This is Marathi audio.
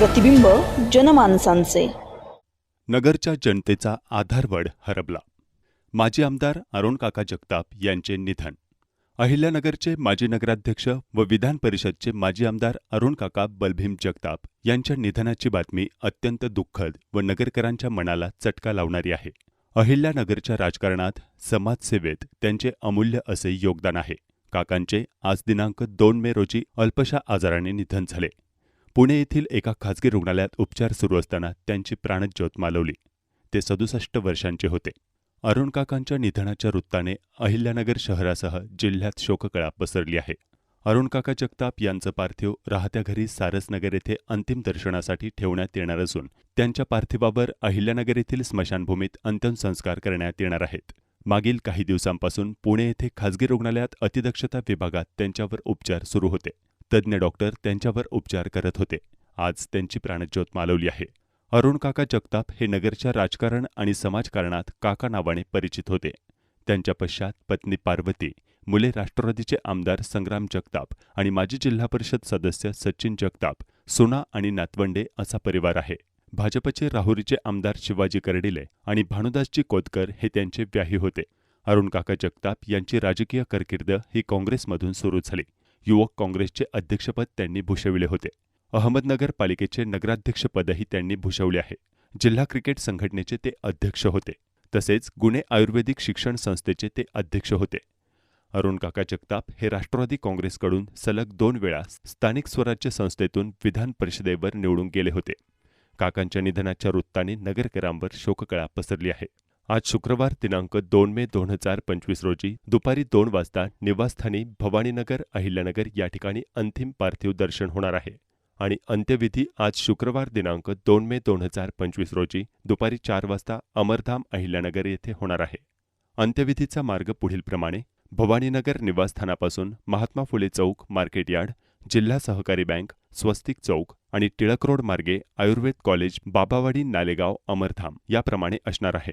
प्रतिबिंब जनमानसांचे. नगरच्या जनतेचा आधारवड हरबला माजी आमदार अरुण काका जगताप यांचे निधन. अहिल्यानगरचे माजी नगराध्यक्ष व विधान परिषदचे माजी आमदार अरुण काका बलभीम जगताप यांच्या निधनाची बातमी अत्यंत दुःखद व नगरकरांच्या मनाला चटका लावणारी आहे. अहिल्यानगरच्या राजकारणात समाजसेवेत त्यांचे अमूल्य असे योगदान आहे. काकांचे आज दिनांक दोन मे रोजी अल्पशा आजाराने निधन झाले. पुणे येथील एका खाजगी रुग्णालयात उपचार सुरू असताना त्यांची प्राणज्योत मालवली. ते सदुसष्ट वर्षांचे होते. अरुण काकांच्या निधनाच्या वृत्ताने अहिल्यानगर शहरासह जिल्ह्यात शोककळा पसरली आहे. अरुण काका जगताप यांचं पार्थिव राहत्या घरी सारसनगर येथे अंतिम दर्शनासाठी ठेवण्यात येणार असून त्यांच्या पार्थिवावर अहिल्यानगर येथील स्मशानभूमीत अंत्यसंस्कार करण्यात येणार आहेत. मागील काही दिवसांपासून पुणे येथे खाजगी रुग्णालयात अतिदक्षता विभागात त्यांच्यावर उपचार सुरू होते. तज्ज्ञ डॉक्टर त्यांच्यावर उपचार करत होते. आज त्यांची प्राणज्योत मालवली आहे. अरुण काका जगताप हे नगरच्या राजकारण आणि समाजकारणात काका नावाने परिचित होते. त्यांच्या पश्चात पत्नी पार्वती मुले राष्ट्रवादीचे आमदार संग्राम जगताप आणि माजी जिल्हा परिषद सदस्य सचिन जगताप सुना आणि नातवंडे असा परिवार आहे. भाजपचे राहुरीचे आमदार शिवाजी कर्डिले आणि भानुदासजी कोतकर हे त्यांचे व्याही होते. अरुण काका जगताप यांची राजकीय कारकीर्द ही काँग्रेसमधून सुरू झाली. युवक काँग्रेसचे अध्यक्षपद त्यांनी भूषविले होते. अहमदनगर पालिकेचे नगराध्यक्षपदही त्यांनी भूषवले आहे. जिल्हा क्रिकेट संघटनेचे ते अध्यक्ष होते. तसेच गुणे आयुर्वेदिक शिक्षण संस्थेचे ते अध्यक्ष होते. अरुण काका जगताप हे राष्ट्रवादी काँग्रेसकडून सलग दोन वेळा स्थानिक स्वराज्य संस्थेतून विधान परिषदेवर निवडून गेले होते. काकांच्या निधनाच्या वृत्ताने नगरकरांवर शोककळा पसरली आहे. आज शुक्रवार दिनांक दोन मे दोन हजार पंचवीस रोजी दुपारी दोन वाजता निवासस्थानी भवानीनगर अहिल्यानगर या ठिकाणी अंतिम पार्थिव दर्शन होणार आहे. आणि अंत्यविधी आज शुक्रवार दिनांक दोन मे दोन हजार पंचवीस रोजी दुपारी चार वाजता अमरधाम अहिल्यानगर येथे होणार आहे. अंत्यविधीचा मार्ग पुढीलप्रमाणे भवानीनगर निवासस्थानापासून महात्मा फुले चौक मार्केट यार्ड जिल्हा सहकारी बँक स्वस्तिक चौक आणि टिळक रोड मार्गे आयुर्वेद कॉलेज बाबावाडी नालेगाव अमरधाम याप्रमाणे असणार आहे.